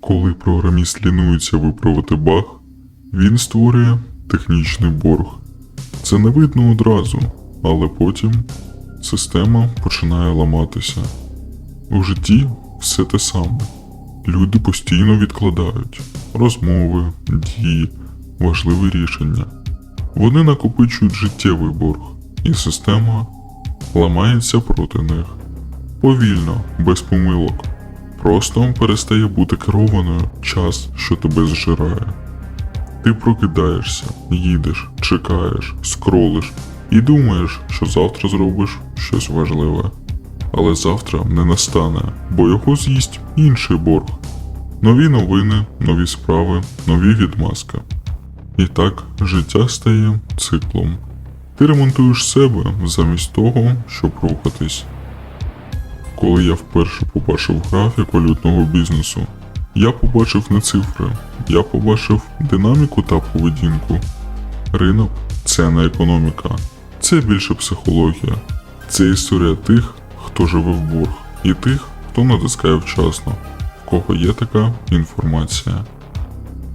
Коли програміст лінується виправити баг, він створює технічний борг. Це не видно одразу, але потім система починає ламатися. У житті все те саме. Люди постійно відкладають розмови, дії, важливі рішення. Вони накопичують життєвий борг, і система ламається проти них. Повільно, без помилок. Просто перестає бути керованою час, що тебе зжирає. Ти прокидаєшся, їдеш, чекаєш, скролиш і думаєш, що завтра зробиш щось важливе. Але завтра не настане, бо його з'їсть інший борг. Нові новини, нові справи, нові відмазки. І так життя стає циклом. Ти ремонтуєш себе замість того, щоб рухатись. Коли я вперше побачив графік валютного бізнесу, я побачив не цифри, я побачив динаміку та поведінку. Ринок це не економіка, це більше психологія. Це історія тих, хто живе в борг, і тих, хто натискає вчасно, в кого є така інформація.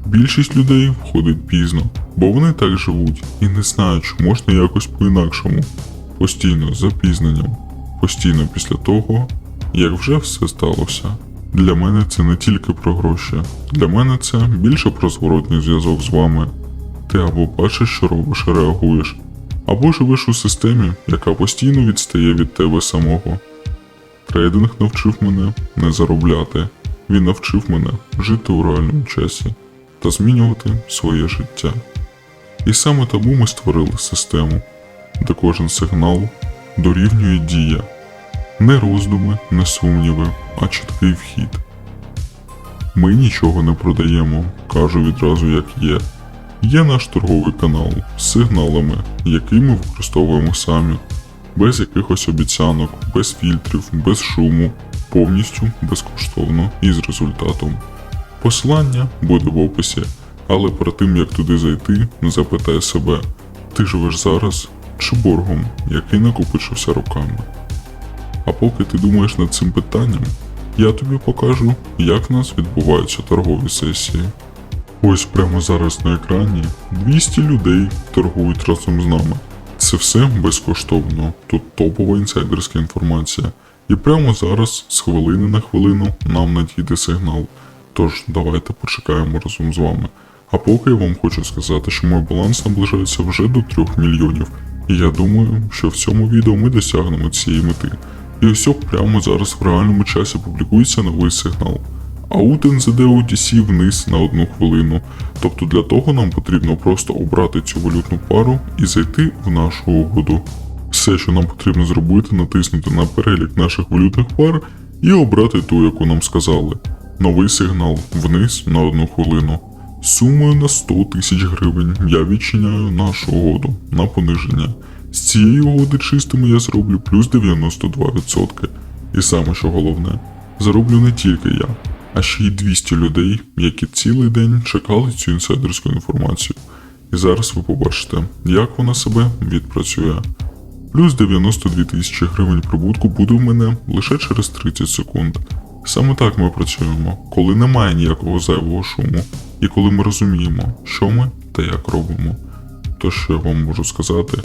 Більшість людей входить пізно, бо вони так живуть і не знають, що можна якось по-інакшому, постійно запізненням, постійно після того, як вже все сталося. Для мене це не тільки про гроші, для мене це більше про зворотній зв'язок з вами. Ти або бачиш, що робиш і реагуєш, або живеш у системі, яка постійно відстає від тебе самого. Трейдинг навчив мене не заробляти, він навчив мене жити у реальному часі та змінювати своє життя. І саме тому ми створили систему, де кожен сигнал дорівнює дія, не роздуми, не сумніви, а чіткий вхід. Ми нічого не продаємо, кажу відразу як є. Є наш торговий канал з сигналами, які ми використовуємо самі, без якихось обіцянок, без фільтрів, без шуму, повністю безкоштовно і з результатом. Посилання буде в описі, але перед тим як туди зайти, запитай себе, ти живеш зараз чи боргом, який накопичився роками. А поки ти думаєш над цим питанням, я тобі покажу, як в нас відбуваються торгові сесії. Ось прямо зараз на екрані 200 людей торгують разом з нами. Це все безкоштовно, тут топова інсайдерська інформація. І прямо зараз, з хвилини на хвилину, нам надійде сигнал. Тож давайте почекаємо разом з вами. А поки я вам хочу сказати, що мій баланс наближається вже до 3 мільйонів. І я думаю, що в цьому відео ми досягнемо цієї мети. І ось прямо зараз в реальному часі публікується новий сигнал. Аут NZD OTC вниз на одну хвилину. Тобто для того нам потрібно просто обрати цю валютну пару і зайти в нашу угоду. Все, що нам потрібно зробити, натиснути на перелік наших валютних пар і обрати ту, яку нам сказали. Новий сигнал вниз на одну хвилину. Сумою на 100 тисяч гривень я відчиняю нашу угоду на пониження. З цієї угоди чистими я зроблю плюс 92%. І саме що головне, зароблю не тільки я, а ще й 200 людей, які цілий день чекали цю інсайдерську інформацію. І зараз ви побачите, як вона себе відпрацює. Плюс 92 тисячі гривень прибутку буде в мене лише через 30 секунд. Саме так ми працюємо, коли немає ніякого зайвого шуму, і коли ми розуміємо, що ми та як робимо. То що я вам можу сказати,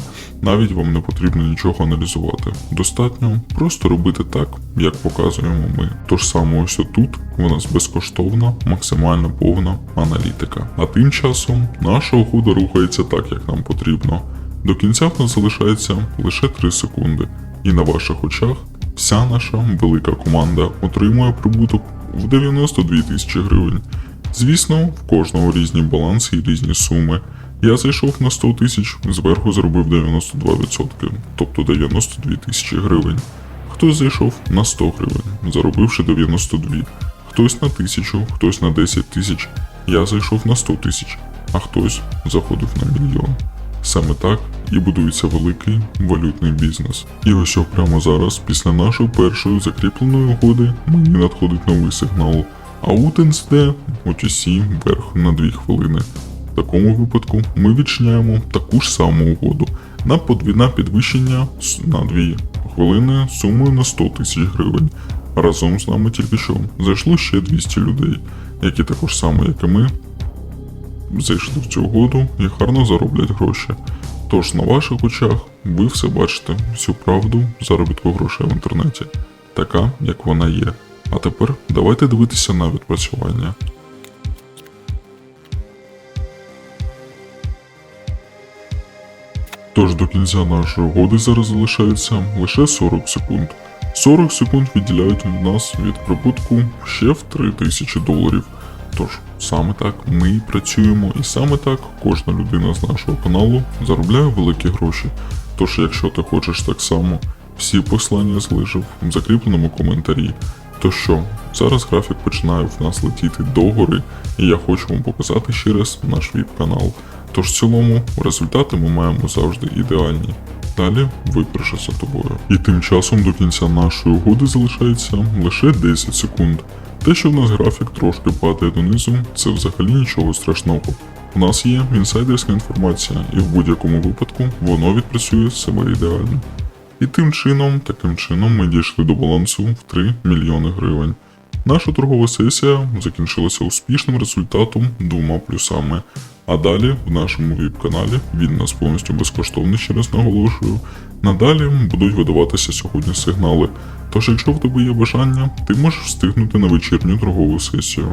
навіть вам не потрібно нічого аналізувати. Достатньо просто робити так, як показуємо ми. Тож саме ось тут у нас безкоштовна, максимально повна аналітика. А тим часом наша угода рухається так, як нам потрібно. До кінця в нас залишається лише 3 секунди, і на ваших очах вся наша велика команда отримує прибуток в 92 тисячі гривень. Звісно, в кожного різні баланси і різні суми. Я зайшов на 100 тисяч, зверху зробив 92%, тобто 92 тисячі гривень. Хтось зайшов на 100 гривень, заробивши 92. Хтось на 1000, хтось на 10 тисяч. Я зайшов на 100 тисяч, а хтось заходив на мільйон. Саме так і будується великий валютний бізнес. І ось що прямо зараз, після нашої першої закріпленої угоди, мені надходить новий сигнал. Аут NSD OTC вверх на 2 хвилини. Такому випадку ми відчиняємо таку ж саму угоду на подвійне підвищення на 2 хвилини сумою на 100 тисяч гривень. Разом з нами тільки що зайшло ще 200 людей, які також само, як і ми, зайшли в цю угоду і гарно зароблять гроші. Тож на ваших очах ви все бачите всю правду заробітку грошей в інтернеті, така, як вона є. А тепер давайте дивитися на відпрацювання. Тож до кінця нашої угоди зараз залишається лише 40 секунд. 40 секунд відділяють від нас від прибутку ще в 3000 доларів. Тож саме так ми і працюємо, і саме так кожна людина з нашого каналу заробляє великі гроші. Тож, якщо ти хочеш так само, всі послання залишив в закріпленому коментарі. То що, зараз графік починає в нас летіти догори, і я хочу вам показати ще раз наш віп-канал. Тож в цілому результати ми маємо завжди ідеальні. Далі вибереш за тобою. І тим часом до кінця нашої угоди залишається лише 10 секунд. Те, що в нас графік трошки падає донизу, це взагалі нічого страшного. У нас є інсайдерська інформація, і в будь-якому випадку воно відпрацює себе ідеально. І тим чином, таким чином, ми дійшли до балансу в 3 мільйони гривень. Наша торгова сесія закінчилася успішним результатом двома плюсами. А далі в нашому віп-каналі він нас повністю безкоштовний, ще раз наголошую. Надалі будуть видаватися сьогодні сигнали. Тож, якщо в тебе є бажання, ти можеш встигнути на вечірню торгову сесію.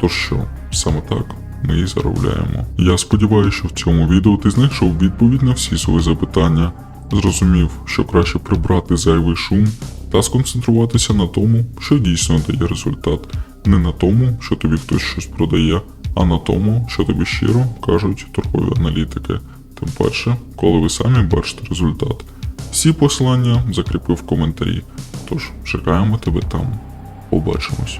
То що, саме так ми і заробляємо. Я сподіваюся, що в цьому відео ти знайшов відповідь на всі свої запитання, зрозумів, що краще прибрати зайвий шум та сконцентруватися на тому, що дійсно дає результат, не на тому, що тобі хтось щось продає, а на тому, що тобі щиро кажуть торгові аналітики. Тим паче, коли ви самі бачите результат. Всі посилання закріпив в коментарі. Тож чекаємо тебе там. Побачимось.